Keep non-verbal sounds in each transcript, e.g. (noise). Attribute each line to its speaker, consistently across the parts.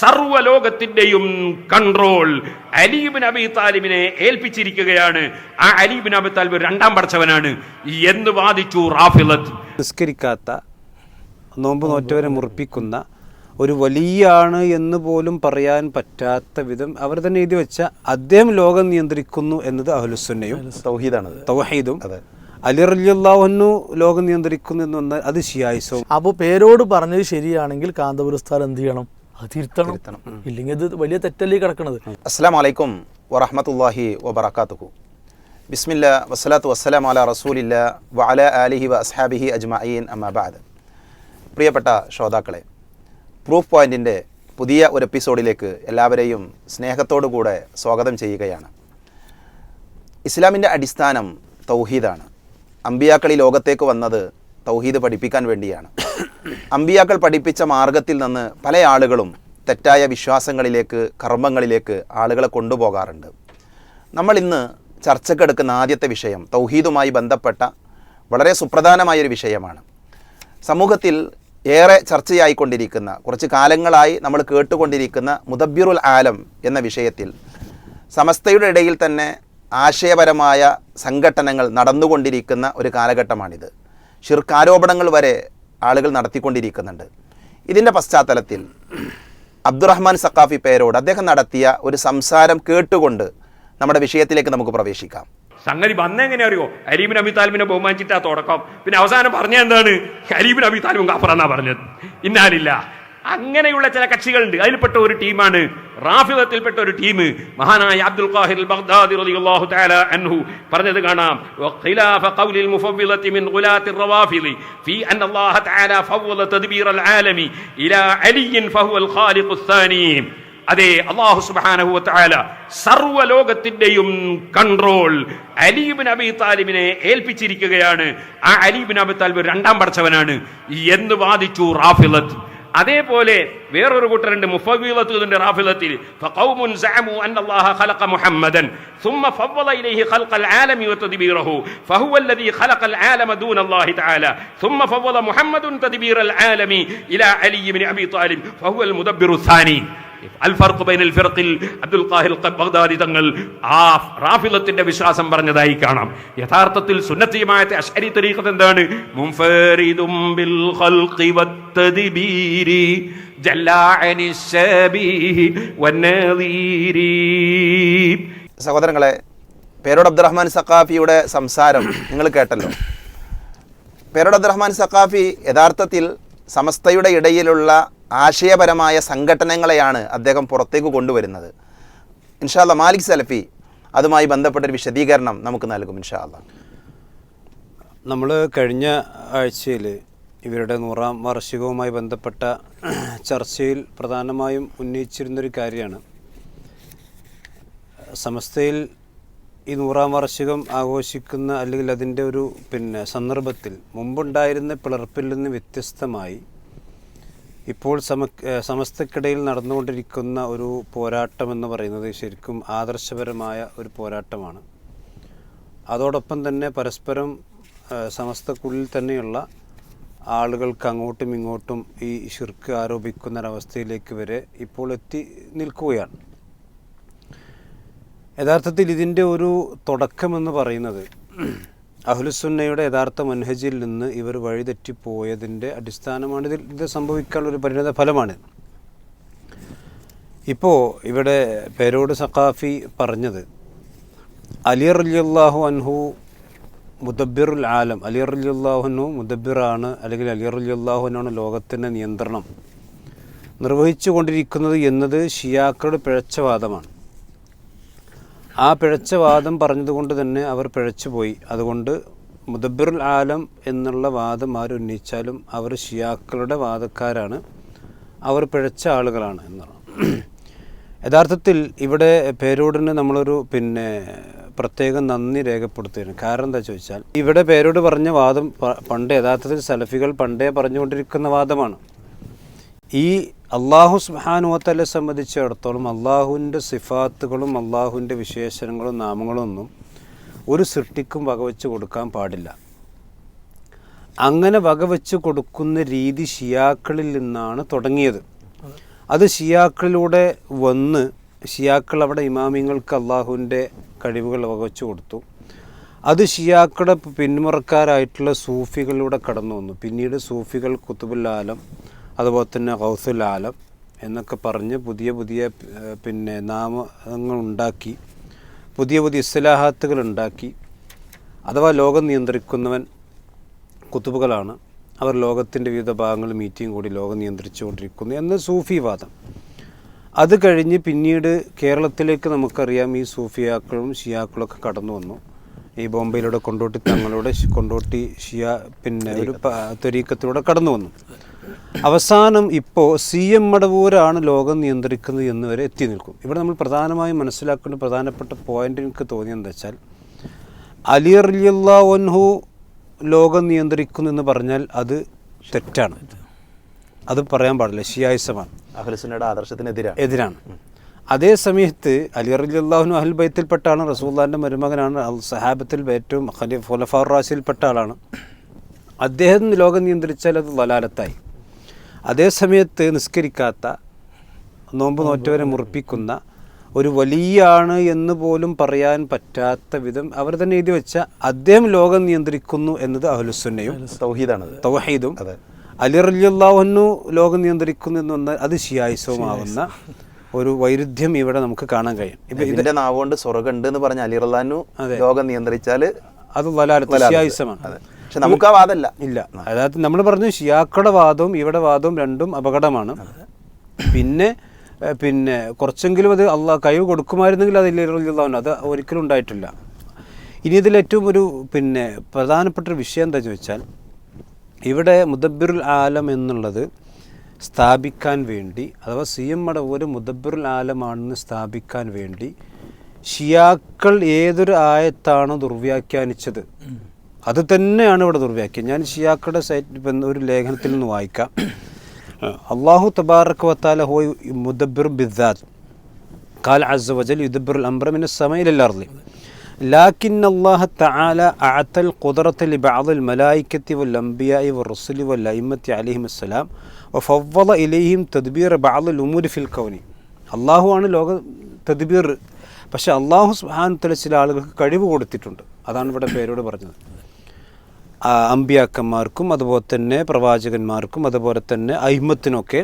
Speaker 1: സർവലോകത്തിന്റെയും control അലീബിൻ അബി താലിബിനെ ഏൽപ്പിച്ചിരിക്കുകയാണ്. ആ അലീബിൻ അബി താലിബ് രണ്ടാം പഠിച്ചവനാണ്. എന്ന് വാദിച്ചു റാഫിലത്ത്.
Speaker 2: നിസ്കരിക്കാത്ത നോമ്പ് നോറ്റവരെ മുറിപ്പിക്കുന്ന ഒരു വലിയാണ് എന്ന് പോലും പറയാൻ പറ്റാത്ത വിധം അവർ തന്നെ എഴുതി വെച്ച അദ്ദേഹം ലോകം നിയന്ത്രിക്കുന്നു എന്നത് അഹ്ലുസുന്നയും
Speaker 3: തൗഹീദാണ്
Speaker 2: തൗഹീദും. അലി റലിയല്ലാഹുന്നു ലോകം നിയന്ത്രിക്കുന്നു എന്ന് പറഞ്ഞാൽ അത് ഷിയായിസവും
Speaker 4: അപ്പോൾ പേരോട് പറഞ്ഞത് ശരിയാണെങ്കിൽ കാന്തപുരസ്താർ എന്ത് ചെയ്യണം? അത് തിരുത്തണം. ഇല്ലെങ്കിൽ അത് വലിയ തെറ്റല്ലേ കിടക്കണത്.
Speaker 3: അസ്സലാമലൈക്കും വറഹമത്തല്ലാഹി വബർക്കാത്തുഹു ബിസ്മില്ല വസ്സലാത്തു വസ്സലാം അല റസൂലില്ല വഅല ആലിഹി വ അസ്ഹാബിഹി അജ്മഈൻ അമ്മാബാദ് പ്രിയപ്പെട്ട ശ്രോതാക്കളെ പ്രൂഫ് പോയിന്റിന്റെ പുതിയ ഒരു എപ്പിസോഡിലേക്ക് എല്ലാവരെയും സ്നേഹത്തോടു കൂടെ സ്വാഗതം ചെയ്യുകയാണ്. ഇസ്ലാമിന്റെ അടിസ്ഥാനം തൗഹീദാണ്. അമ്പിയാക്കളി ലോകത്തേക്ക് വന്നത് തൗഹീദ് പഠിപ്പിക്കാൻ വേണ്ടിയാണ്. അമ്പിയാക്കൾ പഠിപ്പിച്ച മാർഗത്തിൽ നിന്ന് പല ആളുകളും തെറ്റായ വിശ്വാസങ്ങളിലേക്ക് കർമ്മങ്ങളിലേക്ക് ആളുകളെ കൊണ്ടുപോകാറുണ്ട്. നമ്മൾ ഇന്ന് ചർച്ചക്കെടുക്കുന്ന ആദ്യത്തെ വിഷയം തൗഹീദുമായി ബന്ധപ്പെട്ട വളരെ സുപ്രധാനമായൊരു വിഷയമാണ്. സമൂഹത്തിൽ ഏറെ ചർച്ചയായിക്കൊണ്ടിരിക്കുന്ന കുറച്ച് കാലങ്ങളായി നമ്മൾ കേട്ടുകൊണ്ടിരിക്കുന്ന മുദബ്ബിറുൽ ആലം എന്ന വിഷയത്തിൽ സമസ്തയുടെ ഇടയിൽ തന്നെ ആശയപരമായ സംഘട്ടനങ്ങൾ നടന്നുകൊണ്ടിരിക്കുന്ന ഒരു കാലഘട്ടമാണിത്. ഷിർക്കാരോപണങ്ങൾ വരെ ആളുകൾ നടത്തിക്കൊണ്ടിരിക്കുന്നുണ്ട്. ഇതിന്റെ പശ്ചാത്തലത്തിൽ അബ്ദുറഹ്മാൻ സക്കാഫി പേരോട് അദ്ദേഹം നടത്തിയ ഒരു സംസാരം കേട്ടുകൊണ്ട് നമ്മുടെ വിഷയത്തിലേക്ക് നമുക്ക് പ്രവേശിക്കാം.
Speaker 1: സംഗതി വന്നെങ്ങനെ അറിയോ അരീബിൻ അബി താലിബിനെ ബഹുമാനിച്ചിട്ടാ തുടക്കം. പിന്നെ അവസാനം പറഞ്ഞ എന്താണ്? അരീബിൻ അബി താലിബും കാഫറാന്നാ പറഞ്ഞത്. ഇന്നാലില്ല. അങ്ങനെയുള്ള ചില കക്ഷികളുണ്ട് അതിൽപ്പെട്ട ഒരു ടീമാണ് റാഫിദത്തിൽപ്പെട്ട ഒരു ടീം മഹാനായ അബ്ദുൽ ഖാഹിർ അൽ ബഗ്ദാദി റളിയല്ലാഹു തആല അൻഹു പറഞ്ഞത് കാണാം വഖിലാഫ ഖൗലിൽ മുഫവ്വിളത്തി മിൻ ഗുലാത്തി الروافض في ان الله تعالى فوض تدبير العالم الى علي فهو الخالق الثاني അതെ അള്ളാഹു സുബ്ഹാനഹു വതആല സർവ്വലോകത്തിന്റെയും കൺട്രോൾ അലീബിൻ അബി താലിബിനെ ഏൽപ്പിച്ചിരിക്കുകയാണ് ആ അലീബിൻ അബി താലിബ് രണ്ടാം പഠിച്ചവനാണ് എന്ന് വാദിച്ചു റാഫിലത്ത് അതേപോലെ വേറൊരു കൂട്ടരുണ്ട് മുഫവീലത്തിന്റെ റാഫിലത്തിൽ ഫഖൗമുൻ സഅമു അന്ന അല്ലാഹ ഖലഖ മുഹമ്മദൻ ثم فضل إليه خلق العالم وتدبيره فهو الذي خلق العالم دون الله تعالى ثم فضل محمد تدبير العالم إلى علي بن أبي طالب فهو المدبر الثاني അൽഫർഖ് ബൈനൽ ഫിർഖിൽ അബ്ദുൽ ഖാഹിർ ബഗ്ദാദി തങ്ങൾ ആ റാഫിലത്തിന്റെ വിശ്വാസം പറഞ്ഞതായി കാണാം. യഥാർത്ഥത്തിൽ സുന്നത്തിയമായത്തെ അശ്അരി തരീഖത്ത് എന്താണ്?
Speaker 3: സഹോദരങ്ങളെ പേരോട് അബ്ദുറഹ്മാൻ സഖാഫിയുടെ സംസാരം നിങ്ങൾ കേട്ടല്ലോ. പേരോട് അബ്ദുറഹ്മാൻ സഖാഫി യഥാർത്ഥത്തിൽ സമസ്തയുടെ ഇടയിലുള്ള ആശയപരമായ സംഘടനകളെയാണ് അദ്ദേഹം പുറത്തേക്ക് കൊണ്ടുവരുന്നത്. ഇൻഷാല്ല മാലിക് സലഫി അതുമായി ബന്ധപ്പെട്ടൊരു വിശദീകരണം നമുക്ക് നൽകും ഇൻഷാല്ല
Speaker 2: നമ്മൾ കഴിഞ്ഞ ആഴ്ചയിൽ ഇവരുടെ നൂറാം വാർഷികവുമായി ബന്ധപ്പെട്ട ചർച്ചയിൽ പ്രധാനമായും ഉന്നയിച്ചിരുന്നൊരു കാര്യമാണ്. സമസ്തയിൽ ഈ നൂറാം വാർഷികം ആഘോഷിക്കുന്ന അല്ലെങ്കിൽ അതിന്റെ ഒരു പിന്നെ സന്ദർഭത്തിൽ മുമ്പുണ്ടായിരുന്ന പിളർപ്പിൽ നിന്ന് വ്യത്യസ്തമായി ഇപ്പോൾ സമ സമസ്തക്കിടയിൽ നടന്നുകൊണ്ടിരിക്കുന്ന ഒരു പോരാട്ടം എന്ന് പറയുന്നത് ശരിക്കും ആദർശപരമായ ഒരു പോരാട്ടമാണ്. അതോടൊപ്പം തന്നെ പരസ്പരം സമസ്തക്കുള്ളിൽ തന്നെയുള്ള ആളുകൾക്ക് അങ്ങോട്ടും ഇങ്ങോട്ടും ഈ ഷിർക്ക് ആരോപിക്കുന്ന ഒരവസ്ഥയിലേക്ക് വരെ ഇപ്പോൾ എത്തി നിൽക്കുകയാണ്. യഥാർത്ഥത്തിൽ ഇതിന്റെ ഒരു തുടക്കമെന്ന് പറയുന്നത് അഹ്ലുസുന്നയുടെ യഥാർത്ഥ മൻഹജിൽ നിന്ന് ഇവർ വഴിതെറ്റിപ്പോയതിന്റെ അടിസ്ഥാനമാണ് ഇതിൽ ഇത് സംഭവിക്കാനുള്ള ഒരു പരിണത ഫലമാണ്. ഇപ്പോൾ ഇവിടെ പേരോട് സഖാഫി പറഞ്ഞത് അലി റലിയല്ലാഹു അൻഹു മുദബിറുൽ ആലം. അലി റലിയല്ലാഹുനു മുദബിറാണ് അല്ലെങ്കിൽ അലി റലിയല്ലാഹുനാണ് ലോകത്തിന്റെ നിയന്ത്രണം. നിർവഹിച്ചു കൊണ്ടിരിക്കുന്നത് എന്നത് ഷിയാക്കളുടെ പിഴച്ചവാദമാണ് ആ പിഴച്ച വാദം പറഞ്ഞതുകൊണ്ട് തന്നെ അവർ പിഴച്ചുപോയി. അതുകൊണ്ട് മുദബിറുൽ ആലം എന്നുള്ള വാദം ആരുന്നയിച്ചാലും അവർ ഷിയാക്കളുടെ വാദക്കാരാണ്. അവർ പിഴച്ച ആളുകളാണ് എന്നാണ്. യഥാർത്ഥത്തിൽ ഇവിടെ പേരോടിന് നമ്മളൊരു പിന്നെ പ്രത്യേകം നന്ദി രേഖപ്പെടുത്തുകയാണ്. കാരണം എന്താ ചോദിച്ചാൽ ഇവിടെ പേരോട് പറഞ്ഞ വാദം പണ്ട് യഥാർത്ഥത്തിൽ സലഫികൾ പണ്ടേ പറഞ്ഞുകൊണ്ടിരിക്കുന്ന വാദമാണ്. ഈ അള്ളാഹു സുബാനുവത്തലെ സംബന്ധിച്ചിടത്തോളം അള്ളാഹുവിന്റെ സിഫാത്തുകളും അള്ളാഹുവിന്റെ വിശേഷണങ്ങളും നാമങ്ങളും ഒന്നും ഒരു സൃഷ്ടിക്കും വകവെച്ച് കൊടുക്കാൻ പാടില്ല. അങ്ങനെ വകവെച്ച് കൊടുക്കുന്ന രീതി ഷിയാക്കളിൽ നിന്നാണ് തുടങ്ങിയത്. അത് ഷിയാക്കളിലൂടെ വന്ന് ഷിയാക്കൾ അവിടെ ഇമാമിങ്ങൾക്ക് അള്ളാഹുവിന്റെ കഴിവുകൾ വകവെച്ച് കൊടുത്തു. അത് ഷിയാക്കളുടെ പിന്മുറക്കാരായിട്ടുള്ള സൂഫികളിലൂടെ കടന്നു വന്നു പിന്നീട് സൂഫികൾ കുത്തുബുല്ലാലം അതുപോലെ തന്നെ ഹൗസുൽ ആലം എന്നൊക്കെ പറഞ്ഞ് പുതിയ പുതിയ പിന്നെ നാമങ്ങൾ ഉണ്ടാക്കി പുതിയ പുതിയ ഇസ്ലാഹാത്തുകൾ ഉണ്ടാക്കി. അഥവാ ലോകം നിയന്ത്രിക്കുന്നവൻ കുത്തുബുകളാണ് അവർ ലോകത്തിന്റെ വിവിധ ഭാഗങ്ങൾ മീറ്റിംഗ് കൂടി ലോകം നിയന്ത്രിച്ചുകൊണ്ടിരിക്കുന്നു എന്ന് സൂഫിവാദം അത് കഴിഞ്ഞ് പിന്നീട് കേരളത്തിലേക്ക് നമുക്കറിയാം ഈ സൂഫിയാക്കളും ഷിയാക്കളൊക്കെ കടന്നു വന്നു. ഈ ബോംബെയിലൂടെ കൊണ്ടോട്ടി തങ്ങളുടെ കൊണ്ടോട്ടി ഷിയ പിന്നെ ഒരു ത്വരീക്കത്തിലൂടെ കടന്നു വന്നു. അവസാനം ഇപ്പോൾ സി എം മടവൂരാണ് ലോകം നിയന്ത്രിക്കുന്നത് എന്ന് വരെ എത്തി നിൽക്കും. ഇവിടെ നമ്മൾ പ്രധാനമായും മനസ്സിലാക്കേണ്ട പ്രധാനപ്പെട്ട പോയിന്റ് എനിക്ക് തോന്നിയെന്ന് വെച്ചാൽ അലി അലിയല്ലാഹു ലോകം നിയന്ത്രിക്കുന്നു എന്ന് പറഞ്ഞാൽ അത് തെറ്റാണ്. അത് പറയാൻ പാടില്ല. ഷിയായിസമാണ്
Speaker 3: അഹ്ലുസുന്നയുടെ ആദർശത്തിനെതിരാണ്
Speaker 2: എതിരാണ്. അതേ സമയത്ത് അലി അലിയല്ലാഹുനു അഹൽ ബൈത്തിൽപ്പെട്ടാണ് റസൂല്ലാന്റെ മരുമകനാണ് അൽ സഹാബത്തിൽ ഏറ്റവും ഖലീഫ് ഖുലഫാർ റാസിയിൽപ്പെട്ട ആളാണ്. അദ്ദേഹം ലോകം നിയന്ത്രിച്ചാൽ അത് വലാലത്തായി അതേ സമയത്ത് നിസ്കരിക്കാത്ത നോമ്പ് നോറ്റവരെ മുറിപ്പിക്കുന്ന ഒരു വലിയാണ് എന്ന് പോലും പറയാൻ പറ്റാത്ത വിധം അവർ തന്നെ എഴുതി വെച്ച അദ്ദേഹം ലോകം നിയന്ത്രിക്കുന്നു എന്നത് അഹ്ലുസുന്നയും
Speaker 3: തൗഹീദാണ്
Speaker 2: തൗഹീദും. അലി റലിയല്ലാഹുന്നു ലോകം നിയന്ത്രിക്കുന്നു എന്ന് അത് ഷിയായിസവുമാകുന്ന ഒരു വൈരുദ്ധ്യം ഇവിടെ നമുക്ക് കാണാൻ കഴിയും. ഇപ്പൊ ഇത്
Speaker 3: ഇതിന്റെ നാവുകൊണ്ട് സ്വർഗമുണ്ട് എന്ന് പറഞ്ഞ അലി റല്ലാനു ലോകം നിയന്ത്രിച്ചാൽ
Speaker 2: അത് വലാലത്ത് ഷിയായിസമാണ്
Speaker 3: അതെ. പക്ഷെ നമുക്ക് ആ വാദമല്ല.
Speaker 2: ഇല്ല. അതായത് നമ്മൾ പറഞ്ഞു ഷിയാക്കളുടെ വാദവും ഇവിടെ വാദവും രണ്ടും അപകടമാണ്. പിന്നെ പിന്നെ കുറച്ചെങ്കിലും അത് അള്ളാഹ് കഴിവ് കൊടുക്കുമായിരുന്നെങ്കിൽ അത് ഇല്ലാന്ന് അത് ഒരിക്കലും ഉണ്ടായിട്ടില്ല. ഇനി ഇതിൽ ഏറ്റവും ഒരു പിന്നെ പ്രധാനപ്പെട്ട ഒരു വിഷയം എന്താണെന്ന് വെച്ചാൽ ഇവിടെ മുദബ്ബിറുൽ ആലം എന്നുള്ളത് സ്ഥാപിക്കാൻ വേണ്ടി അഥവാ സി എം മടവൂർ മുദബ്ബിറുൽ ആലമാണെന്ന് സ്ഥാപിക്കാൻ വേണ്ടി ഷിയാക്കൾ ഏതൊരു ആയത്താണോ ദുർവ്യാഖ്യാനിച്ചത്. അത് തന്നെയാണ് ഇവിടെ ദുർവ്യാഖ്യാനം ഞാൻ ഷിയാക്കളുടെ സൈറ്റ് ഇപ്പം ഒരു ലേഖനത്തിൽ നിന്ന് വായിക്കാം (clears throat) അള്ളാഹു തബാറക്ക് വത്താല ഹോ മുദബ്ബിർ ബിദ്ദാത്ത് قال عز وجل يدبر الأمر من السماء إلى الأرض لكن الله تعالى أعطى القدرة لبعض الملائكة والأنبياء والرسل والأئمة عليهم السلام وفضل إليهم تدبير بعض الأمور في الكون അള്ളാഹു ആണ് ലോക തദ്ബീർ പക്ഷെ അള്ളാഹു സുഹാനത്തിലെ ചില ആളുകൾക്ക് കഴിവ് കൊടുത്തിട്ടുണ്ട് അതാണ് ഇവിടെ പേരോട് പറഞ്ഞത് ആ, അമ്പിയാക്കന്മാർക്കും അതുപോലെ തന്നെ പ്രവാചകന്മാർക്കും അതുപോലെ തന്നെ അഹിമത്തിനൊക്കെ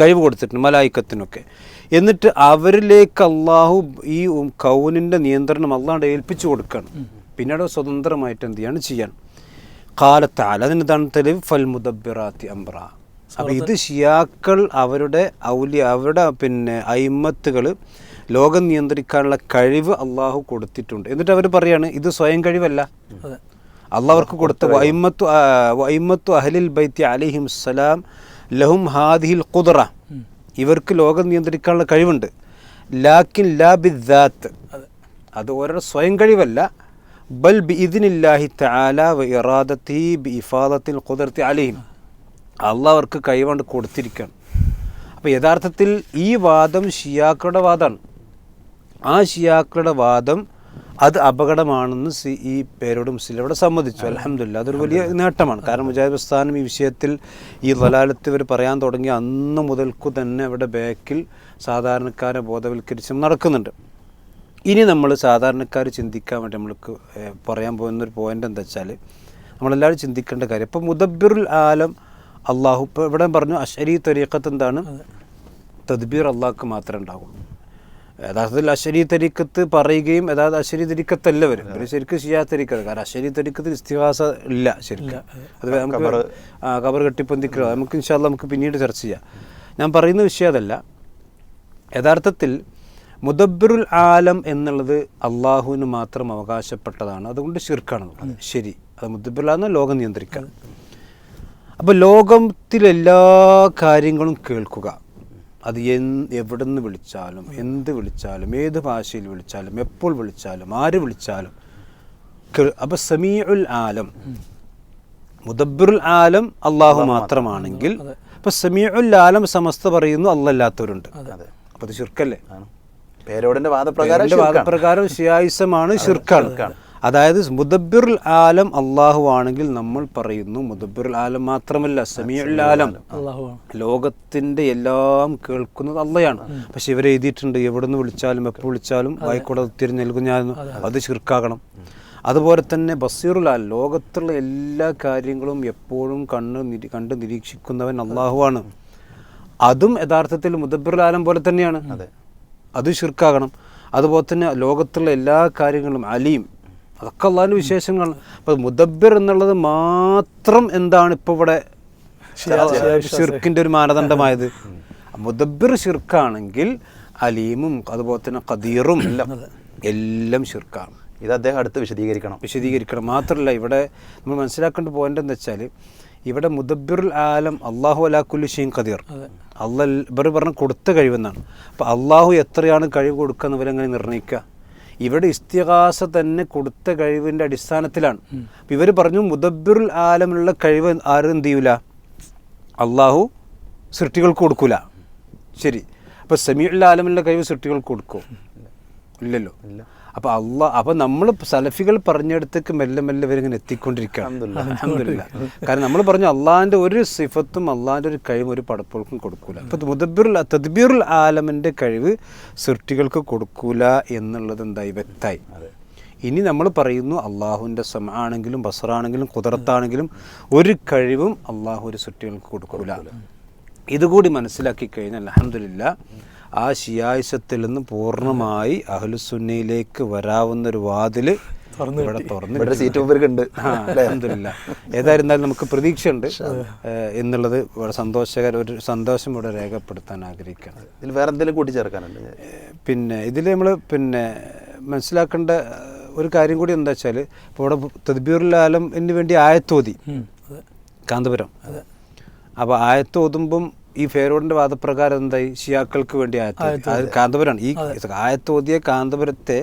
Speaker 2: കഴിവ് കൊടുത്തിട്ടുണ്ട് മലായിക്കത്തിനൊക്കെ. എന്നിട്ട് അവരിലേക്ക് അള്ളാഹു ഈ കൗനിന്റെ നിയന്ത്രണം അള്ളാഹുടെ ഏൽപ്പിച്ചു കൊടുക്കുകയാണ് പിന്നീട് സ്വതന്ത്രമായിട്ട് എന്ത് ചെയ്യാണ്? ചെയ്യാൻ. കാലത്താൽ അതിനെന്താണ് തെളിവ്? ഫൽ മുദബിറാത്തി അംബ്ര അപ്പോൾ ഇത് ഷിയാക്കൾ അവരുടെ ഔലി അവരുടെ പിന്നെ അയിമത്തുകൾ ലോകം നിയന്ത്രിക്കാനുള്ള കഴിവ് അള്ളാഹു കൊടുത്തിട്ടുണ്ട്. എന്നിട്ട് അവർ പറയാണ് ഇത് സ്വയം കഴിവല്ല. അള്ളാഹ് കൊടുത്ത വൈമത്തു വൈമത്തു അഹലിൽ ബൈത്തി അലിഹിം സലാം ലഹും ഹാദിഹിൽ കുതറ ഇവർക്ക് ലോകം നിയന്ത്രിക്കാനുള്ള കഴിവുണ്ട്. ലാക്കിൻ ലാ ദാത്ത് അത്. ഓരോ സ്വയം കഴിവല്ല. ബൽ ബി ഇതിനില്ലാഹി തആല വ ഇറാദത്തി ബി ഇഫാദത്തിൽ കുതിർത്തി അലിഹിം. അള്ളാഹ് അവർക്ക് കഴിവുണ്ട് കൊടുത്തിരിക്കുകയാണ് അപ്പോൾ യഥാർത്ഥത്തിൽ ഈ വാദം ഷിയാക്കളുടെ വാദമാണ്. ആ ഷിയാക്കളുടെ വാദം അത് അപകടമാണെന്ന് സി ഈ പേരോട് മുസ്ലിം സമ്മതിച്ചു. അലഹമില്ല അതൊരു വലിയ നേട്ടമാണ്. കാരണം മുജാഹിദ് പ്രസ്ഥാനം ഈ വിഷയത്തിൽ ഈ വലാലത്ത് ഇവർ പറയാൻ തുടങ്ങിയ അന്ന് മുതൽക്കു തന്നെ അവിടെ ബാക്കിൽ സാധാരണക്കാരെ ബോധവൽക്കരിച്ചും നടക്കുന്നുണ്ട്. ഇനി നമ്മൾ സാധാരണക്കാർ ചിന്തിക്കാൻ വേണ്ടി നമ്മൾക്ക് പറയാൻ പോകുന്നൊരു പോയിന്റ് എന്താ വെച്ചാൽ നമ്മളെല്ലാവരും ചിന്തിക്കേണ്ട കാര്യം. ഇപ്പോൾ മുദബിറുൽ ആലം അള്ളാഹു ഇപ്പോൾ ഇവിടെ പറഞ്ഞു അഷരി ത്വരീഖത്ത് എന്താണ്? തദ്ബീർ അള്ളാഹ്ക്ക് മാത്രമേ ഉണ്ടാവുള്ളൂ. യഥാർത്ഥത്തിൽ അശരി തരിക്കത്ത് പറയുകയും യഥാർത്ഥ അശരി തരിക്കത്തല്ല വരും ഇവർ ശരിക്കും ഷിയാ തരീക്കത്ത്. കാരണം അശരി തരിക്കത്തിൽ ഇസ്തിഹാസ ഇല്ല ശരിക്കും. അത് നമുക്ക് കബർ കെട്ടിപ്പൊന്തിക്കോ നമുക്ക് ഇൻഷാല്ല നമുക്ക് പിന്നീട് ചർച്ച ചെയ്യാം. ഞാൻ പറയുന്ന വിഷയം അതല്ല. യഥാർത്ഥത്തിൽ മുദബ്ബിറുൽ ആലം എന്നുള്ളത് അള്ളാഹുവിന് മാത്രം അവകാശപ്പെട്ടതാണ്. അതുകൊണ്ട് ഷിർക്കാണ് ശരി. അത് മുദബ്ബിറുൽ ആലം ലോകം നിയന്ത്രിക്കുക അപ്പോൾ ലോകത്തിലെല്ലാ കാര്യങ്ങളും കേൾക്കുക. അത് എൻ എവിടെ നിന്ന് വിളിച്ചാലും എന്ത് വിളിച്ചാലും ഏത് ഭാഷയിൽ വിളിച്ചാലും എപ്പോൾ വിളിച്ചാലും ആര് വിളിച്ചാലും. അപ്പോൾ സമീഉൽ ആലം മുദബ്ബിറുൽ ആലം അള്ളാഹു മാത്രമാണെങ്കിൽ അപ്പോൾ സമീഉൽ ആലം സമസ്ത പറയുന്നു അല്ലല്ലാത്തവരുണ്ട്
Speaker 3: അതെ.
Speaker 2: അപ്പോൾ അത് ശിർക്കല്ലേ?
Speaker 3: പേരോടിന്റെ പേരോടിന്റെ വാദപ്രകാരം
Speaker 2: വാദപ്രകാരം ഷിയായിസമാണ് ഷിർക്കാണ് അതായത് മുദബ്ബിറുൽ ആലം അള്ളാഹു ആണെങ്കിൽ നമ്മൾ പറയുന്നു മുദബ്ബിറുൽ ആലം മാത്രമല്ല സമീഉൽ ആലം. ലോകത്തിന്റെ എല്ലാം കേൾക്കുന്നത് അള്ളയാണ്. പക്ഷെ ഇവരെ എഴുതിയിട്ടുണ്ട് എവിടെ നിന്ന് വിളിച്ചാലും എപ്പോൾ വിളിച്ചാലും വായിക്കോടെ തിരിഞ്ഞു നൽകുന്നു അത് ശിർക്കാകണം. അതുപോലെ തന്നെ ബസീറുൽ ആൽ ലോകത്തുള്ള എല്ലാ കാര്യങ്ങളും എപ്പോഴും കണ്ണ് നിരി കണ്ട് നിരീക്ഷിക്കുന്നവൻ അള്ളാഹുവാണ് അതും യഥാർത്ഥത്തിൽ മുദബ്ബിറുൽ ആലം പോലെ തന്നെയാണ്. അത് ശിർക്കാകണം. അതുപോലെ തന്നെ ലോകത്തുള്ള എല്ലാ കാര്യങ്ങളും അലീം അതൊക്കെ അള്ളാഹിന്റെ വിശേഷങ്ങളാണ്. അപ്പോൾ മുദബ്ബിർ എന്നുള്ളത് മാത്രം എന്താണ് ഇപ്പോൾ ഇവിടെ ഷിർക്കിന്റെ ഒരു മാനദണ്ഡമായത്? മുദബ്ബിർ ഷിർക്കാണെങ്കിൽ അലീമും അതുപോലെ തന്നെ ഖദീറും എല്ലാം എല്ലാം ഷിർക്കാണ്
Speaker 3: ഇത് അദ്ദേഹം അടുത്ത് വിശദീകരിക്കണം.
Speaker 2: വിശദീകരിക്കണം. മാത്രമല്ല ഇവിടെ നമ്മൾ മനസ്സിലാക്കേണ്ട പോയിന്റ് എന്ന് വെച്ചാൽ ഇവിടെ മുദബ്ബിറുൽ ആലം അള്ളാഹു അലാക്കുല്ലി ഷീൻ ഖദീർ. അള്ളാഹ് ഇവർ പറഞ്ഞ കൊടുത്ത കഴിവെന്നാണ്. അപ്പോൾ അള്ളാഹു എത്രയാണ് കഴിവ് കൊടുക്കുക എന്നവരെങ്ങനെ നിർണയിക്കുക? ഇവിടെ ഇസ്തിഹാസ തന്നെ കൊടുത്ത കഴിവിന്റെ അടിസ്ഥാനത്തിലാണ്. ഇവർ പറഞ്ഞു മുദബ്ബിറുൽ ആലമുള്ള കഴിവ് ആരും എന്ത് ചെയ്യൂല? അള്ളാഹു സൃഷ്ടികൾക്ക് കൊടുക്കൂല. ശരി. അപ്പോൾ സെമിയുള്ള ആലമുള്ള കഴിവ് സൃഷ്ടികൾക്ക് കൊടുക്കും? ഇല്ലല്ലോ. അപ്പോൾ അള്ളാഹ് അപ്പോൾ നമ്മൾ സലഫികൾ പറഞ്ഞെടുത്തേക്ക് മെല്ലെ മെല്ലെ ഇവരിങ്ങനെ എത്തിക്കൊണ്ടിരിക്കുകയാണ്. കാരണം നമ്മൾ പറഞ്ഞു അള്ളാഹിന്റെ ഒരു സിഫത്തും അള്ളാഹിന്റെ ഒരു കഴിവും ഒരു പടപ്പുകൾക്കും കൊടുക്കൂല. അപ്പോൾ മുദബ്ബിറുൽ തദ്ബീറുൽ ആലമിന്റെ കഴിവ് സൃഷ്ടികൾക്ക് കൊടുക്കൂല എന്നുള്ളത് എന്തായി? വ്യക്തമായി. ഇനി നമ്മൾ പറയുന്നു അള്ളാഹുവിന്റെ സമ ആണെങ്കിലും ബസറാണെങ്കിലും കുതിരത്താണെങ്കിലും ഒരു കഴിവും അള്ളാഹു ഒരു സൃഷ്ടികൾക്ക് കൊടുക്കൂല. ഇതുകൂടി മനസ്സിലാക്കി കഴിഞ്ഞാൽ അലഹമില്ല ആ ഷിയായുസത്തിൽ നിന്ന് പൂർണമായി അഹ്ലുസുന്നയിലേക്ക് വരാവുന്ന ഒരു വാതിൽ ഇവിടെ തുറന്നു
Speaker 3: ഇവിടെ സീറ്റ് ഉണ്ട്.
Speaker 2: അലഹമില്ല ഏതായിരുന്നാലും നമുക്ക് പ്രതീക്ഷയുണ്ട്. എന്നുള്ളത് വളരെ സന്തോഷകര ഒരു സന്തോഷം ഇവിടെ രേഖപ്പെടുത്താൻ ആഗ്രഹിക്കുകയാണ്.
Speaker 3: ഇതിൽ വേറെ എന്തെങ്കിലും കൂട്ടിച്ചേർക്കാനുണ്ട്
Speaker 2: പിന്നെ ഇതിൽ നമ്മൾ പിന്നെ മനസ്സിലാക്കേണ്ട ഒരു കാര്യം കൂടി എന്താ വെച്ചാൽ ഇപ്പോൾ ഇവിടെ തദ്ബീറുലാലം ആലമിന് വേണ്ടി ആയത്തോതി. കാന്തപുരം. അപ്പോൾ ആയത്ത് ഓതുമ്പം ഈ ഫേരോഡിന്റെ വാദപ്രകാരം എന്തായി? ഷിയാക്കൾക്ക് വേണ്ടി ആയത്ത്. കാന്തപുരമാണ് ഈ ആയത്ത് ഓതിയ കാന്തപുരത്തെ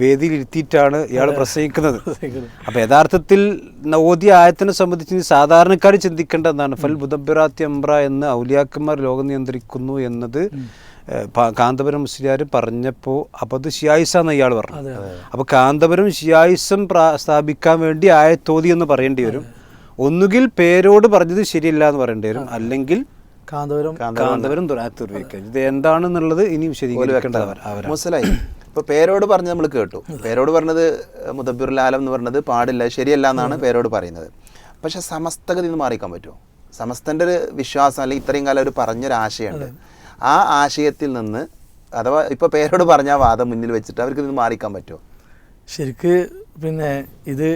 Speaker 2: വേദിയിൽ ഇരുത്തിയിട്ടാണ് ഇയാൾ പ്രസംഗിക്കുന്നത്. അപ്പൊ യഥാർത്ഥത്തിൽ ഓതിയ ആയത്തിനെ സംബന്ധിച്ച് സാധാരണക്കാർ ചിന്തിക്കേണ്ട എന്താണ്? ഫൽ ബുദബിറാത്തി അംബ്ര എന്ന് ഔലിയാക്കന്മാർ ലോകം നിയന്ത്രിക്കുന്നു എന്നത് കാന്തപുരം മുസ്ലിയാർ പറഞ്ഞപ്പോൾ അപ്പോൾ അത് ഷിയായിസാന്ന് ഇയാൾ പറഞ്ഞു അപ്പോൾ കാന്തപുരം ഷിയായിസം സ്ഥാപിക്കാൻ വേണ്ടി ആയത്തോതി എന്ന് പറയേണ്ടി വരും. ഒന്നുകിൽ പേരോട് പറഞ്ഞത് ശരിയല്ല എന്ന് പറയേണ്ടി വരും. അല്ലെങ്കിൽ
Speaker 4: കാന്തപുരം
Speaker 2: കാന്തപുരം ദുരാത്തുർവിക്കുക ഇത് എന്താണെന്നുള്ളത് ഇനി വിശദീകരിക്കേണ്ടത്
Speaker 3: മനസ്സിലായി. ഇപ്പൊ പേരോട് പറഞ്ഞ് നമ്മൾ കേട്ടു. പേരോട് പറഞ്ഞത് മുദബിറുൽ ആലം എന്ന് പറഞ്ഞത് പാടില്ല ശരിയല്ല എന്നാണ് പേരോട് പറയുന്നത്. പക്ഷെ സമസ്തഗതി നിന്ന് മാറിക്കാൻ പറ്റുമോ? സമസ്തന്റെ ഒരു വിശ്വാസം അല്ലെങ്കിൽ ഇത്രയും കാലം ഒരു പറഞ്ഞൊരു ആശയമുണ്ട്. ആ ആശയത്തിൽ നിന്ന് അഥവാ ഇപ്പൊ പേരോട് പറഞ്ഞ ആ വാദം മുന്നിൽ വെച്ചിട്ട് അവർക്ക് ഇത് മാറിക്കാൻ പറ്റുമോ?
Speaker 4: ശരിക്ക് പിന്നെ ഇത്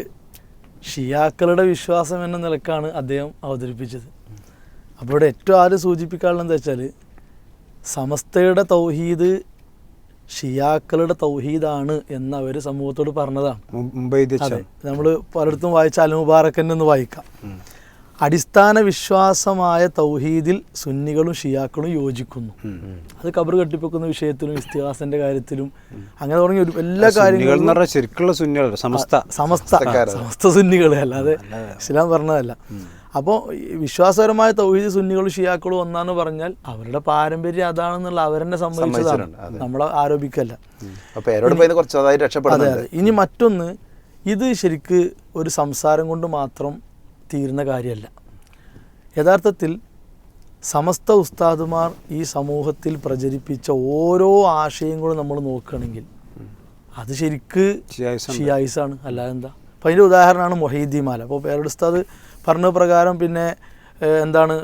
Speaker 4: ഷിയാക്കളുടെ വിശ്വാസം എന്ന നിലക്കാണ് അദ്ദേഹം അവതരിപ്പിച്ചത്. അപ്പോൾ ഇവിടെ ഏറ്റവും ആദ്യം സൂചിപ്പിക്കാനുള്ളതെന്ന് വെച്ചാൽ സമസ്തയുടെ തൗഹീദ് ഷിയാക്കളുടെ തൗഹീദാണ് എന്ന് അവർ സമൂഹത്തോട് പറഞ്ഞതാണ്. നമ്മൾ പലയിടത്തും വായിച്ച അൽ എന്ന് വായിക്കാം. അടിസ്ഥാന വിശ്വാസമായ തൗഹീദിൽ സുന്നികളും ഷിയാക്കളും യോജിക്കുന്നു. അത് കബർ കെട്ടിപ്പൊക്കുന്ന വിഷയത്തിലും ഇസ്തിഹാസന്റെ കാര്യത്തിലും അങ്ങനെ തുടങ്ങിയ ഒരു എല്ലാ കാര്യങ്ങളും
Speaker 2: ശരിക്കുള്ള സുന്നികൾ സമസ്ത.
Speaker 4: സമസ്ത. സമസ്ത സുന്നികൾ അല്ലാതെ ഇസ്ലാം പറഞ്ഞതല്ല. അപ്പോൾ വിശ്വാസപരമായ തൗഹീദ് സുന്നികളും ഷിയാക്കളും ഒന്നാന്ന് പറഞ്ഞാൽ അവരുടെ പാരമ്പര്യം അതാണെന്നുള്ള അവരെന്നെ സംബന്ധിച്ചതാണ്.
Speaker 3: നമ്മൾ
Speaker 4: നമ്മളെ ആരോപിക്കല്ല. അതെ അതെ. ഇനി മറ്റൊന്ന് ഇത് ശരിക്ക് ഒരു സംസാരം കൊണ്ട് മാത്രം തീരുന്ന കാര്യമല്ല. യഥാർത്ഥത്തിൽ സമസ്ത ഉസ്താദുമാർ ഈ സമൂഹത്തിൽ പ്രചരിപ്പിച്ച ഓരോ ആശയങ്ങളും നമ്മൾ നോക്കുകയാണെങ്കിൽ അത് ശരിക്ക്
Speaker 2: ഷിയായിസം
Speaker 4: ഷിയായിസാണ്. അല്ലാതെ എന്താ അപ്പം അതിന്റെ ഉദാഹരണമാണ് മൊഹീദ്ദിമാല അപ്പോൾ പേരുടെ ഉസ്താദ് പറഞ്ഞ പ്രകാരം പിന്നെ എന്താണ്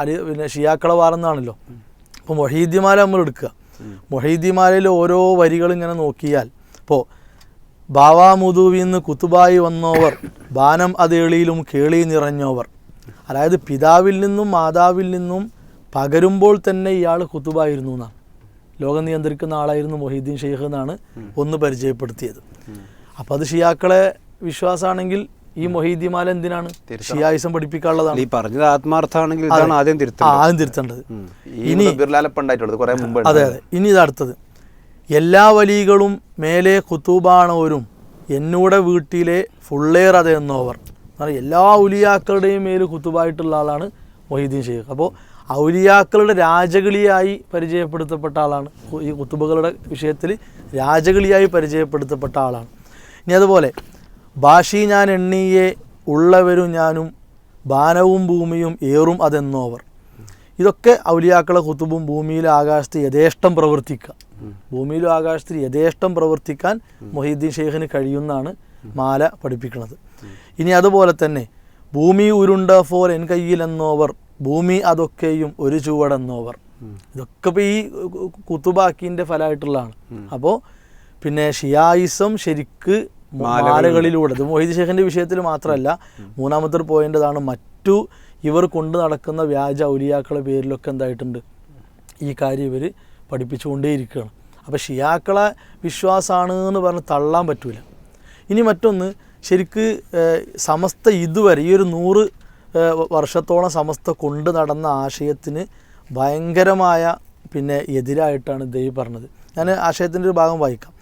Speaker 4: അലി പിന്നെ ഷിയാക്കള വാറെന്നാണല്ലോ. അപ്പോൾ മൊഹീദ്ദിമാല നമ്മൾ എടുക്കുക. മൊഹീദ്ദിമാലയിൽ ഓരോ വരികൾ ഇങ്ങനെ നോക്കിയാൽ ഇപ്പോൾ ബാവാമുതുവിന്ന് കുത്തുബായി വന്നോവർ ബാനം അതേളിയിലും കേളി നിറഞ്ഞോവർ. അതായത് പിതാവിൽ നിന്നും മാതാവിൽ നിന്നും പകരുമ്പോൾ തന്നെ ഇയാൾ കുത്തുബായിരുന്നു എന്നാണ്. ലോകം നിയന്ത്രിക്കുന്ന ആളായിരുന്നു മൊഹീദ്ദീൻ ഷെയ്ഖ് എന്നാണ് ഒന്ന് പരിചയപ്പെടുത്തിയത്. അപ്പോൾ അത് ഷിയാക്കളെ വിശ്വാസമാണെങ്കിൽ ഈ മൊഹീദ്ദിമാല എന്തിനാണ്? ഷിയായുസം പഠിപ്പിക്കാനുള്ളതാണ്.
Speaker 2: ഈ പറഞ്ഞത് ആത്മാർത്ഥമാണെങ്കിൽ ഇതാണ് ആദ്യം
Speaker 4: ആദ്യം തിരുത്തേണ്ടത്.
Speaker 3: ഇനി
Speaker 4: അതെ അതെ. ഇനി ഇത് അടുത്തത്. എല്ലാ വലികളും മേലെ കുത്തൂബാണോരും എന്നൂടെ വീട്ടിലെ ഫുള്ളേർ അതെ എന്നോവർ എന്ന് എല്ലാ ഉലിയാക്കളുടെയും മേൽ കുത്തുബായിട്ടുള്ള ആളാണ് മൊഹീദ്ദീൻ ഷെയ്ഖ്. അപ്പോൾ ഔലിയാക്കളുടെ രാജകളിയായി പരിചയപ്പെടുത്തപ്പെട്ട ആളാണ്. ഈ കുത്തുബകളുടെ വിഷയത്തിൽ രാജകളിയായി പരിചയപ്പെടുത്തപ്പെട്ട ആളാണ്. ഇനി അതുപോലെ ഭാഷി ഞാൻ എണ്ണിയെ ഉള്ളവരും ഞാനും ബാനവും ഭൂമിയും ഏറും അതെന്നോവർ. ഇതൊക്കെ ഔലിയാക്കളെ കുത്തുബും ഭൂമിയിലെ ആകാശത്ത് യഥേഷ്ടം പ്രവർത്തിക്കുക. ഭൂമിയിലും ആകാശത്തിൽ യഥേഷ്ടം പ്രവർത്തിക്കാൻ മൊഹീദ്ദീൻ ഷെയ്ഖിന് കഴിയുമെന്നാണ് മാല പഠിപ്പിക്കുന്നത്. ഇനി അതുപോലെ തന്നെ ഭൂമി ഉരുണ്ട ഫോർ എൻ കയ്യിലെന്നോവർ ഭൂമി അതൊക്കെയും ഒരു ചുവടെന്നോവർ. ഇതൊക്കെ ഇപ്പോൾ ഈ കുത്തുബാക്കിന്റെ ഫലമായിട്ടുള്ളതാണ്. അപ്പോൾ പിന്നെ ഷിയായിസം ശരിക്ക് മാലകളിലൂടെ. ഇത് മൊഹീദ് ഷെയ്ഖിന്റെ വിഷയത്തിൽ മാത്രമല്ല മൂന്നാമത്തെ ഒരു പോയിന്റ് അതാണ് മറ്റു ഇവർ കൊണ്ടു നടക്കുന്ന വ്യാജ ഔലിയാക്കളെ പേരിലൊക്കെ എന്തായിട്ടുണ്ട്? ഈ കാര്യം ഇവർ പഠിപ്പിച്ചുകൊണ്ടേയിരിക്കുകയാണ്. അപ്പോൾ ഷിയാക്കളെ വിശ്വാസമാണ് എന്ന് പറഞ്ഞ് തള്ളാൻ പറ്റൂല. ഇനി മറ്റൊന്ന് ശരിക്ക് സമസ്ത ഇതുവരെ ഈ ഒരു നൂറ് വർഷത്തോളം സമസ്ത കൊണ്ടു നടന്ന ആശയത്തിന് ഭയങ്കരമായ പിന്നെ എതിരായിട്ടാണ് ദൈവം പറഞ്ഞത്. ഞാൻ ആശയത്തിന്റെ ഒരു ഭാഗം വായിക്കാം.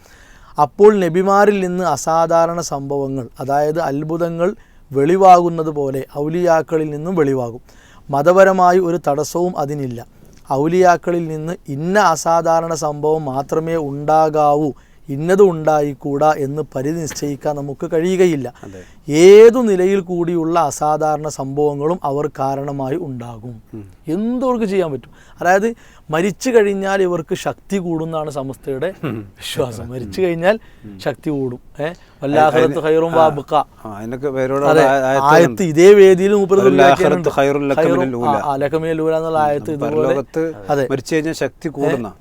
Speaker 4: അപ്പോൾ നബിമാരിൽ നിന്ന് അസാധാരണ സംഭവങ്ങൾ അതായത് അത്ഭുതങ്ങൾ വെളിവാകുന്നത് പോലെ ഔലിയാക്കളിൽ നിന്നും വെളിവാകും. മതപരമായി ഒരു തടസ്സവും അതിനില്ല. ഔലിയാക്കളിൽ നിന്ന് ഇന്ന അസാധാരണ സംഭവം മാത്രമേ ഉണ്ടാകാവൂ ഇന്നത് ഉണ്ടായിക്കൂടാ എന്ന് പരിധി നിശ്ചയിക്കാൻ നമുക്ക് കഴിയുകയില്ല. ഏതു നിലയിൽ കൂടിയുള്ള അസാധാരണ സംഭവങ്ങളും അവർ കാരണമായി ഉണ്ടാകും. എന്തവർക്ക് ചെയ്യാൻ പറ്റും? അതായത് മരിച്ചു കഴിഞ്ഞാൽ ഇവർക്ക് ശക്തി കൂടുന്നാണ് സമസ്തയുടെ വിശ്വാസം. മരിച്ചു കഴിഞ്ഞാൽ ശക്തി കൂടും. ഏഹ് വല്ലാഹറത്ത് ഹൈറും വാബുക്ക ആയത്ത് ഇതേ വേദിയിൽ മൂപ്പര്
Speaker 2: വല്ലാഹിറത്ത്
Speaker 4: ദുർവ്യാഖ്യാനമുണ്ട്.
Speaker 2: ലക മിനൽ ഊല.
Speaker 4: ആ, ആ, ലക മിനൽ ഊല എന്നുള്ള ആയത്ത് ഇതുപോലെ
Speaker 2: മരിച്ചു കഴിഞ്ഞാൽ ശക്തി കൂടുന്ന.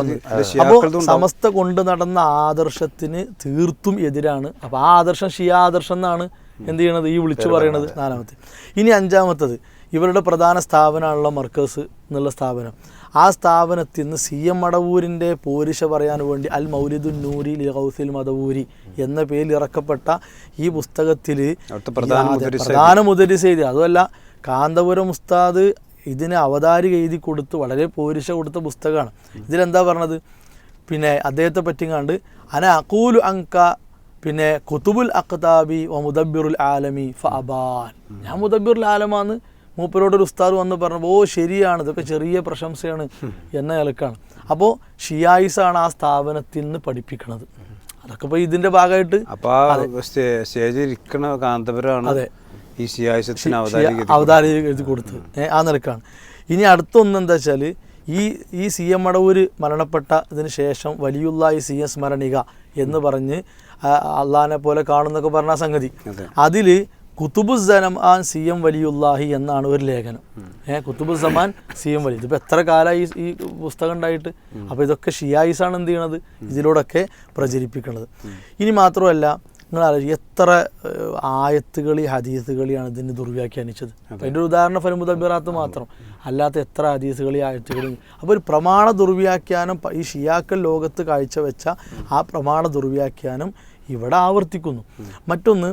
Speaker 2: ഉണ്ടാവും.
Speaker 4: സമസ്ത കൊണ്ട് നടന്ന ആദർശത്തിന് തീർത്തും എതിരാണ് അപ്പോൾ ആ ആദർശം ഷിയ ആദർശം എന്നാണ് എന്ത് ചെയ്യണത്? ഈ വിളിച്ചു പറയണത് നാലാമത്തെ. ഇനി അഞ്ചാമത്തത്. ഇവരുടെ പ്രധാന സ്ഥാപനമാണല്ലോ മർക്കസ് എന്നുള്ള സ്ഥാപനം. ആ സ്ഥാപനത്തിൽ നിന്ന് സി എം മടവൂരിന്റെ പോരിശ പറയാൻ വേണ്ടി അൽ മൗലിദുൻ നൂരി ലി ഗൗസിൽ മദവൂരി എന്ന പേരിൽ ഇറക്കപ്പെട്ട ഈ പുസ്തകത്തിൽ
Speaker 2: പ്രധാന മുദരിസ്
Speaker 4: എഴുതി അതുമല്ല കാന്തപുരം ഉസ്താദ് ഇതിന് അവതാരിക എഴുതി കൊടുത്ത് വളരെ പോരിശ കൊടുത്ത പുസ്തകമാണ്. ഇതിലെന്താ പറഞ്ഞത്? പിന്നെ അദ്ദേഹത്തെ പറ്റിങ്ങാണ്ട് അന അക്കൂലു അങ്ക പിന്നെ കുത്തുബുൽ അഖ്താബി വ മുദബിറുൽ ആലമി ഫഅബാൻ ഞാൻ മുദബിറുൽ ആലമാന്ന് മൂപ്പരോട് ഒരു ഉസ്താദ് വന്ന് പറഞ്ഞു ഓ ശരിയാണ്. ഇതൊക്കെ ചെറിയ പ്രശംസയാണ്. എന്ന നിലക്കാണ്. അപ്പോൾ ഷിയായിസാണ് ആ സ്ഥാപനത്തിൽ നിന്ന് പഠിപ്പിക്കുന്നത് അതൊക്കെ ഇപ്പോൾ ഇതിന്റെ ഭാഗമായിട്ട്
Speaker 2: അപ്പോൾ സ്റ്റേജിൽ ഇരിക്കണ കാന്തപുരമാണ്
Speaker 4: അതെ.
Speaker 2: ഈ
Speaker 4: ഷിയായിസത്തിന്
Speaker 2: അവതാരിക
Speaker 4: കൊടുത്തത്. ആ നിലക്കാണ്. ഇനി അടുത്തൊന്ന് എന്താ വെച്ചാൽ ഈ ഈ സി എം മടവൂർ മരണപ്പെട്ട ഇതിന് ശേഷം വലിയുള്ളായി സി എം സ്മരണിക എന്ന് പറഞ്ഞ് അള്ളഹാനെ പോലെ കാണുന്നൊക്കെ പറഞ്ഞ സംഗതി.
Speaker 2: അതെ.
Speaker 4: അതിൽ കുത്തുബുസനം ആ സി എം വലിയുല്ലാഹി എന്നാണ് ഒരു ലേഖനം. ഏഹ് കുത്തുബുസമാൻ സി എം വലി. ഇതിപ്പോൾ എത്ര കാലമായി ഈ ഈ പുസ്തകം ഉണ്ടായിട്ട്? അപ്പോൾ ഇതൊക്കെ ഷിയായിസാണ് എന്ത് ചെയ്യണത്? ഇതിലൂടെയൊക്കെ പ്രചരിപ്പിക്കുന്നത് ഇനി മാത്രമല്ല നിങ്ങൾ ആലോചിക്കുക എത്ര ആയത്തുകളി ഹദീസുകളിയാണ് ഇതിന് ദുർവ്യാഖ്യാനിച്ചത്. അതിന്റെ ഒരു ഉദാഹരണം ഫലമുദബിറാത്ത് മാത്രം. അല്ലാത്ത എത്ര ഹദീസുകളി ആയത്തുകളി അപ്പോൾ ഒരു പ്രമാണ ദുർവ്യാഖ്യാനം ഈ ഷിയാക്കൽ ലോകത്ത് കാഴ്ചവെച്ച ആ പ്രമാണ ദുർവ്യാഖ്യാനം ഇവിടെ ആവർത്തിക്കുന്നു. മറ്റൊന്ന്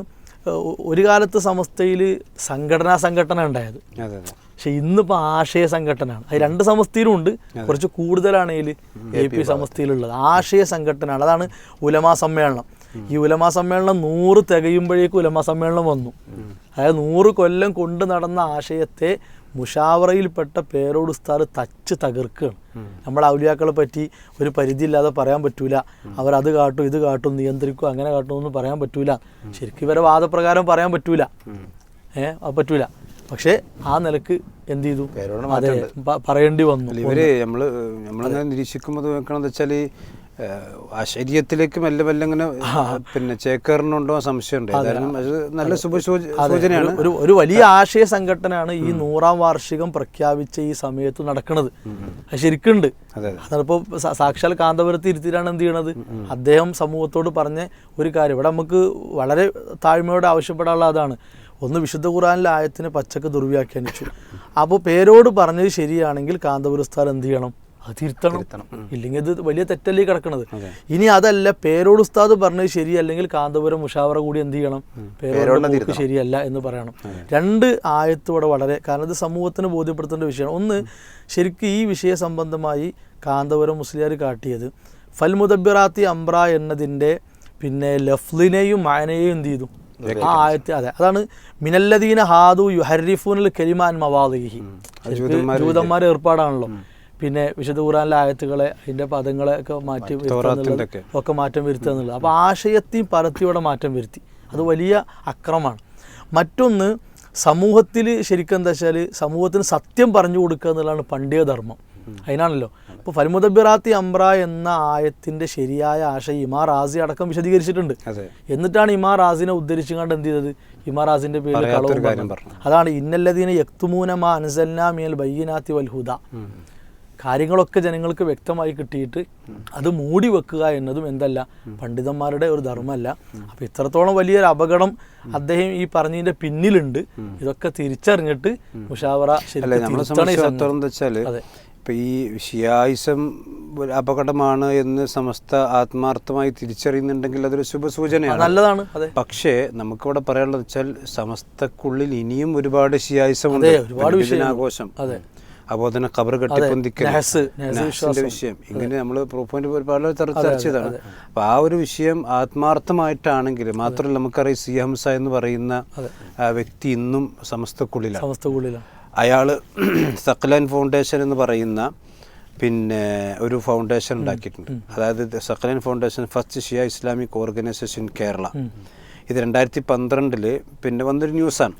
Speaker 4: ഒരു കാലത്ത് സമസ്തയിൽ സംഘടനാ സംഘടന ഉണ്ടായത്. പക്ഷെ ഇന്നിപ്പോൾ ആശയ സംഘടനയാണ്. അത് രണ്ട് സമസ്തയിലും ഉണ്ട്. കുറച്ച് കൂടുതലാണെങ്കിൽ എ പി സമസ്തയിലുള്ളത്. ആശയ സംഘടനയാണ്. അതാണ് ഉലമാ സമ്മേളനം. ഈ ഉലമാ സമ്മേളനം നൂറ് തികയുമ്പോഴേക്കും ഉലമാ സമ്മേളനം വന്നു. അതായത് നൂറ് കൊല്ലം കൊണ്ട് നടന്ന ആശയത്തെ മുഷാവറയിൽപ്പെട്ട പേരോട് ഉസ്താദ് തച്ച് തകർക്കുകയാണ്. നമ്മൾ ഔലിയാക്കളെ പറ്റി ഒരു പരിധിയില്ലാതെ പറയാൻ പറ്റൂല. അവർ അത് കാട്ടും ഇത് കാട്ടും നിയന്ത്രിക്കും അങ്ങനെ കാട്ടും ഒന്നും പറയാൻ പറ്റൂല. ശരിക്കും ഇവരെ വാദപ്രകാരം പറയാൻ പറ്റൂല. ഏഹ് അത് പറ്റൂല. പക്ഷേ ആ നിലയ്ക്ക് എന്ത് ചെയ്തു? പറയേണ്ടി വന്നു.
Speaker 2: ഇവർ നമ്മൾ നമ്മളങ്ങനെ നിരീക്ഷിക്കുമ്പോൾ നോക്കണമെന്ന് വെച്ചാൽ അശരീരത്തിലേക്ക് മെല്ലെ മെല്ലെ ഇങ്ങനെ പിന്നെ ചേക്കേറിനുണ്ടോ സംശയമുണ്ട്. കാരണം അത് നല്ല ശുഭ സൂചനയാണ്.
Speaker 4: ഒരു ഒരു വലിയ ആശയ സംഘടനയാണ് ഈ നൂറാം വാർഷികം പ്രഖ്യാപിച്ച ഈ സമയത്ത് നടക്കുന്നത്. അത് ശരിക്കുണ്ട്. അതിപ്പോ സാക്ഷാൽ കാന്തപുരത്ത് ഇരുത്തിയിട്ടാണ് എന്ത് ചെയ്യണത്? അദ്ദേഹം സമൂഹത്തോട് പറഞ്ഞ ഒരു കാര്യം. ഇവിടെ നമുക്ക് വളരെ താഴ്മയോടെ ആവശ്യപ്പെടാനുള്ള അതാണ്. ഒന്ന് വിശുദ്ധ ഖുറാനിലെ ആയത്തിന് പച്ചക്ക് ദുർവ്യാഖ്യാനിച്ചു. അപ്പോൾ പേരോട് പറഞ്ഞത് ശരിയാണെങ്കിൽ കാന്തപുരസ്ഥാൻ എന്ത് ചെയ്യണം? തിരുത്തണം. ഇല്ലെങ്കിൽ അത് വലിയ തെറ്റല്ലേ കിടക്കുന്നത് കിടക്കണത്. ഇനി അതല്ല പേരോട് ഉസ്താദ് പറഞ്ഞത് ശരി അല്ലെങ്കിൽ കാന്തപുരം മുഷാവറ കൂടി എന്ത് ചെയ്യണം? പേരോട് ശരിയല്ല എന്ന് പറയണം. രണ്ട് ആയത്ത് ഇവിടെ വളരെ കാരണം ഇത് സമൂഹത്തിന് ബോധ്യപ്പെടുത്തേണ്ട വിഷയമാണ്. ഒന്ന് ശരിക്കും ഈ വിഷയ സംബന്ധമായി കാന്തപുരം മുസ്ലിയാർ കാട്ടിയത് ഫൽ ഫൽമുദബിറാത്തി അംബ്ര എന്നതിന്റെ പിന്നെ ലഫ്ലിനെയും മാനയെയും എന്ത് ചെയ്തു? ആ ആയത്തെ അതെ. അതാണ് മിനല്ലദീന ഹാദു യുഹരിഫുനൽ കലിമാൻ മവാദിഹി. ജൂതന്മാരെ ഏർപ്പാടാണല്ലോ. പിന്നെ വിശുദ്ധ ഖുറാനിലെ ആയത്തുകളെ അതിന്റെ പദങ്ങളെ ഒക്കെ മാറ്റി വരുത്തുക
Speaker 2: ഒക്കെ.
Speaker 4: മാറ്റം വരുത്തുക എന്നുള്ളത്. അപ്പോൾ ആശയത്തെയും പരത്തിയോടെ മാറ്റം വരുത്തി. അത് വലിയ അക്രമമാണ്. മറ്റൊന്ന് സമൂഹത്തിൽ ശരിക്കും എന്താ വെച്ചാൽ സമൂഹത്തിന് സത്യം പറഞ്ഞു കൊടുക്കുക എന്നുള്ളതാണ് പണ്ഡിയ ധർമ്മം. അതിനാണല്ലോ. ഇപ്പോൾ ഫൽമുദബിറാത്തി അംബ്ര എന്ന ആയത്തിന്റെ ശരിയായ ആശയം ഇമാ റാസി അടക്കം വിശദീകരിച്ചിട്ടുണ്ട്. എന്നിട്ടാണ് ഇമാ റാസിനെ ഉദ്ധരിച്ചുകൊണ്ട് എന്ത് ചെയ്തത്? ഇമാ റാസിന്റെ പേരിൽ കളവ് അതാണ് ഇന്നല്ലദീന യക്തുമൂന മാ അൻസൽനാ ബയ്യനാത്തി വൽഹുദ വൽ ഹുദ. കാര്യങ്ങളൊക്കെ ജനങ്ങൾക്ക് വ്യക്തമായി കിട്ടിയിട്ട് അത് മൂടി വെക്കുക എന്നതും എന്തല്ല പണ്ഡിതന്മാരുടെ ഒരു ധർമ്മമല്ല അപ്പൊ ഇത്രത്തോളം വലിയൊരു അപകടം അദ്ദേഹം ഈ പറഞ്ഞതിന്റെ പിന്നിലുണ്ട്. ഇതൊക്കെ തിരിച്ചറിഞ്ഞിട്ട് മുഷാവറ
Speaker 2: വെച്ചാൽ. ഇപ്പം ഈ ഷിയായിസം ഒരു അപകടമാണ് എന്ന് സമസ്ത ആത്മാർത്ഥമായി തിരിച്ചറിയുന്നുണ്ടെങ്കിൽ അതൊരു
Speaker 4: ശുഭ
Speaker 2: ശുഭസൂചനയാണ്
Speaker 4: നല്ലതാണ്
Speaker 2: പക്ഷേ നമുക്കിവിടെ പറയാനുള്ളത് വെച്ചാൽ സമസ്തക്കുള്ളിൽ ഇനിയും ഒരുപാട് ഷിയായിസം ഉണ്ട്. ആഘോഷം
Speaker 4: അതെ.
Speaker 2: അതുപോലെ തന്നെ കബർ കെട്ടിപ്പൊന്തിക്കൽ. വിഷയം. ഇങ്ങനെ നമ്മൾ പ്രൂഫ് പോയിന്റ് ഒരുപാട് ചർച്ച ചെയ്തതാണ്. അപ്പൊ ആ ഒരു വിഷയം ആത്മാർത്ഥമായിട്ടാണെങ്കിൽ മാത്രമല്ല നമുക്കറിയാം സി ഹംസ എന്ന് പറയുന്ന വ്യക്തി ഇന്നും സമസ്തക്കുള്ളിലാണ്.
Speaker 4: സമസ്തക്കുള്ളിലാണ്.
Speaker 2: അയാൾ സക്ലൻ ഫൗണ്ടേഷൻ എന്ന് പറയുന്ന പിന്നെ ഒരു ഫൗണ്ടേഷൻ ഉണ്ടാക്കിയിട്ടുണ്ട്. അതായത് സക്ലൻ foundation first Shia Islamic organisation Kerala ഇത് രണ്ടായിരത്തി പന്ത്രണ്ടിൽ പിന്നെ വന്നൊരു ന്യൂസാണ്.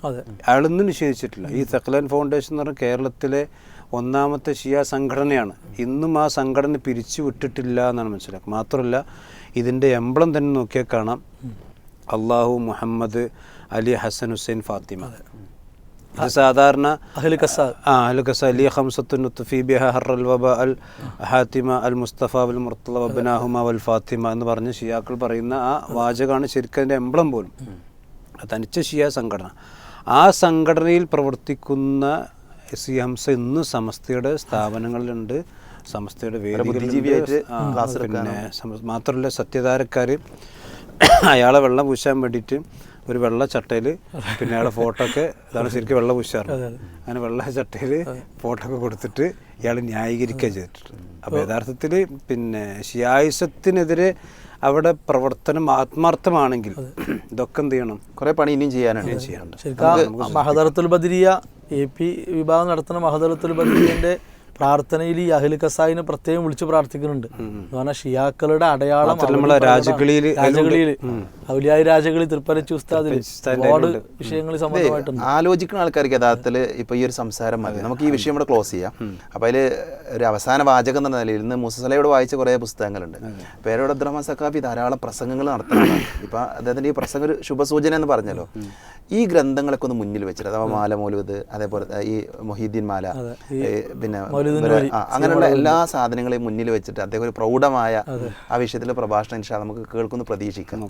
Speaker 2: അയാളൊന്നും നിഷേധിച്ചിട്ടില്ല. ഈ സക്ലൻ ഫൗണ്ടേഷൻ എന്ന് പറഞ്ഞാൽ കേരളത്തിലെ ഒന്നാമത്തെ ഷിയ സംഘടനയാണ്. ഇന്നും ആ സംഘടന പിരിച്ചു വിട്ടിട്ടില്ല എന്നാണ് മനസ്സിലാക്കുക മാത്രമല്ല ഇതിന്റെ എംബ്ലം തന്നെ നോക്കിയാൽ കാണാം. അള്ളാഹു മുഹമ്മദ് അലി ഹസൻ ഹുസൈൻ ഫാത്തിമ. ഇത് സാധാരണ അലി അൽ അൽ ഹാത്തിമ അൽ മുസ്തഫ വൽ മുർത്തല വബ്നാഹുമ വൽ ഫാത്തിമ എന്ന് പറഞ്ഞ് ഷിയാക്കൾ പറയുന്ന ആ വാചകമാണ് ശരിക്കും അതിന്റെ എംബ്ലം പോലും. തനിച്ച ഷിയ സംഘടന. ആ സംഘടനയിൽ പ്രവർത്തിക്കുന്ന സി ഹംസ ഇന്ന് സമസ്തയുടെ സ്ഥാപനങ്ങളിലുണ്ട്. സമസ്തയുടെ വേദികളിലുണ്ട്.
Speaker 3: ക്ലാസ്
Speaker 2: പിന്നെ മാത്രമല്ല സത്യധാരക്കാർ (coughs) അയാളെ വെള്ളം പൂശാൻ വേണ്ടിയിട്ട് ഒരു വെള്ള ചട്ടയിൽ പിന്നെ അയാളെ ഫോട്ടോ ഒക്കെ ഇതാണ് ശരിക്കും വെള്ള പൂശാറ്. അങ്ങനെ വെള്ള ചട്ടയിൽ ഫോട്ടോ ഒക്കെ കൊടുത്തിട്ട് ഇയാൾ ന്യായീകരിക്കുക ചെയ്തിട്ടുണ്ട്. അപ്പോൾ യഥാർത്ഥത്തിൽ പിന്നെ ഷിയായുസത്തിനെതിരെ അവിടെ പ്രവർത്തനം ആത്മാർത്ഥമാണെങ്കിൽ ഇതൊക്കെ എന്ത് ചെയ്യണം?
Speaker 3: കുറെ പണി ഇനിയും ചെയ്യാനുണ്ട്.
Speaker 2: ചെയ്യാനുണ്ട്.
Speaker 4: ബദരിയ എ പി വിഭാഗം നടത്തുന്ന മഹദറത്തുൽ ബദരിയന്റെ പ്രാർത്ഥനയിൽ ഈ അഹിൽ കസായിനെ പ്രത്യേകം വിളിച്ച് പ്രാർത്ഥിക്കുന്നുണ്ട്. എന്ന് പറഞ്ഞാൽ ഷിയാക്കളുടെ അടയാളം
Speaker 2: രാജകളിയിൽ നമ്മളെ
Speaker 4: രാജകളി ഔലിയായി തൃപ്പരച്ചി ഉസ്താദിൽ ഒരുപാട് വിഷയങ്ങൾ സംബന്ധമായിട്ടുണ്ട്.
Speaker 3: ആലോചിക്കുന്ന ആൾക്കാർക്ക് യഥാർത്ഥത്തിൽ ഇപ്പൊ ഈ ഒരു സംസാരം മതി. നമുക്ക് ഈ വിഷയം ഇവിടെ ക്ലോസ് ചെയ്യാം. അപ്പൊ അതിൽ ഒരു അവസാന വാചകം എന്ന നിലയിൽ ഇന്ന് മുസലയോട് വായിച്ച കുറെ പുസ്തകങ്ങളുണ്ട്. പേരോട് അബ്ദുറഹ്മാൻ സക്കാഫി ധാരാളം പ്രസംഗങ്ങൾ നടത്തുന്നതാണ് ഇപ്പൊ അദ്ദേഹത്തിന്റെ ഈ പ്രസംഗം ഒരു ശുഭസൂചന എന്ന് പറഞ്ഞല്ലോ. ഈ ഗ്രന്ഥങ്ങളൊക്കെ ഒന്ന് മുന്നിൽ വെച്ചിട്ട് അഥവാ മാല മൗലൂദ് അതേപോലെ ഈ മൊഹീദ്ദീൻ മാല പിന്നെ അങ്ങനെയുള്ള എല്ലാ സാധനങ്ങളെയും മുന്നിൽ വെച്ചിട്ട് അദ്ദേഹം ഒരു പ്രൗഢമായ ആ വിഷയത്തിലെ പ്രഭാഷണം ഇൻഷാ നമുക്ക് കേൾക്കുന്നു പ്രതീക്ഷിക്കാം.